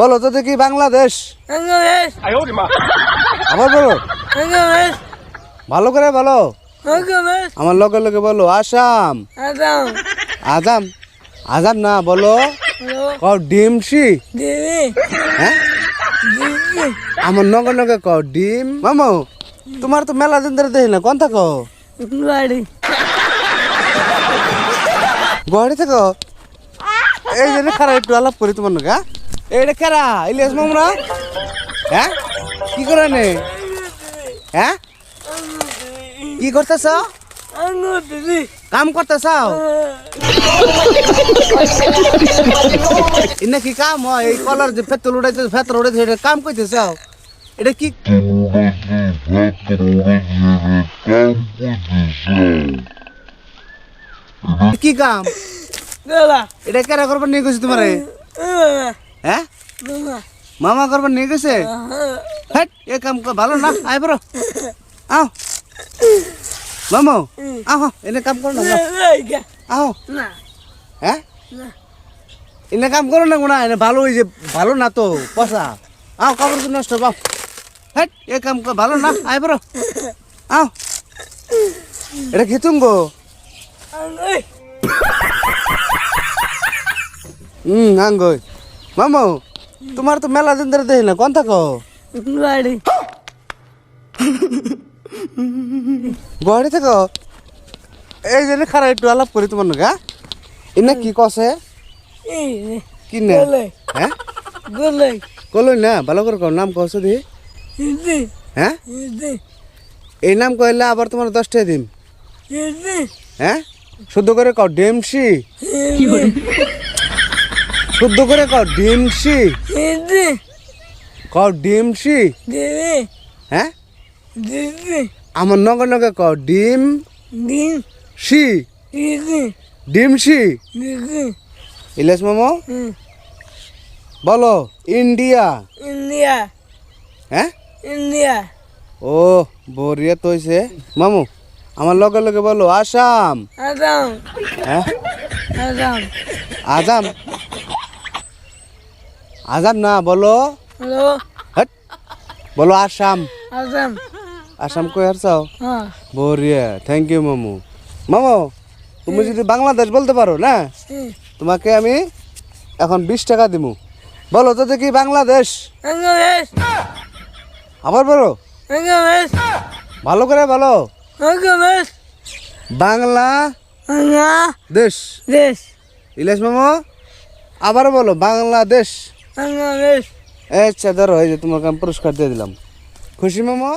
বলো তো দেখি বাংলাদেশ। আবার বলো। ভালো করে বলো। আমার লগে লগে বলো আসাম। আসাম। আজাম আজাম না বলো। হ্যালো ক ডিমসি? দিদি হ্যাঁ? দিদি আমার নগে নগে ক ডিম? মামু তোমার তো মেলা দিন ধরে দেখি না কোন থাকো গুয়াহাটি থাকো এই জন্য খারাপ একটু আলাপ করি তোমার নগে এইটা খারা ইলিয়াস মামুরা হ্যাঁ? কি করে নে? হ্যাঁ? কি করতেছ? কাম করতেছ? ইনা কি কাম হয়? এই কলার যে ফেতল উড়াইতে ফেতল উড়াইতে এটা কাম করতেছ? এটা কি কি কাম? এটা কেরা করবার নিয়ে গেছে তোমারে? হ্যাঁ? মামা। করবার নিয়ে গেছে? হ্যাট এ কাম কর- ভালো না আয় বড় আও। মামু আহ এনে কাম করো না। আও হ্যাঁ? এনে কাম করো না গোনা এনে ভালো হয়েছে ভালো না তো পয়সা আও কাপড় তো নষ্ট পাও হ্যাট এ কাম কর- ভালো না আয় বড় আও। এটা খেতুম গো? হুম আঙ্গই মামু তোমার তো মেলা দিন ধরে দেখি না কোন থাকো? বাড়ি। থাকো? এই জন্য খারা একটু আলাপ করি তোমার নগা ইনা কি কসে? কি না হ্যাঁ? কলই না ভালো করে কর নাম কস দি। হ্যাঁ? এই নাম কইলে আবার তোমার দশটা দিন হ্যাঁ? শুদ্ধ করে কও ডেমসি শুদ্ধ করে কও ডিমসি কও ডিমসি হ্যাঁ? আমার নগে নগে কও ডিম দিন সি? ডিমসি ইলেশ মামো? বলো ইন্ডিয়া। ইন্ডিয়া। হ্যাঁ? ইন্ডিয়া। ও বরিয়া তো হইছে। মামু আমার লগে লগে বলো আসাম। আসাম। হ্যাঁ? আসাম। আজাম আজাম না বলো। হ্যালো বলো আসাম। আসাম। আসাম কই হারছাও হ্যাঁ। বরিয়া। থ্যাংক ইউ মামু। মামু তুমি যদি বাংলাদেশ বলতে পারো না? তোমাকে আমি এখন বিশ টাকা দিমু। বলো তো দেখি বাংলাদেশ। বাংলাদেশ। আবার বলো। বাংলাদেশ। ভালো করে বলো। বাংলাদেশ। বাংলা বাংলাদেশ। দেশ। ইলেশ মামু আবার বলো বাংলাদেশ। আচ্ছা ধরো এই যে তোমাকে আমি পুরস্কার দিয়ে দিলাম। খুশি মামা?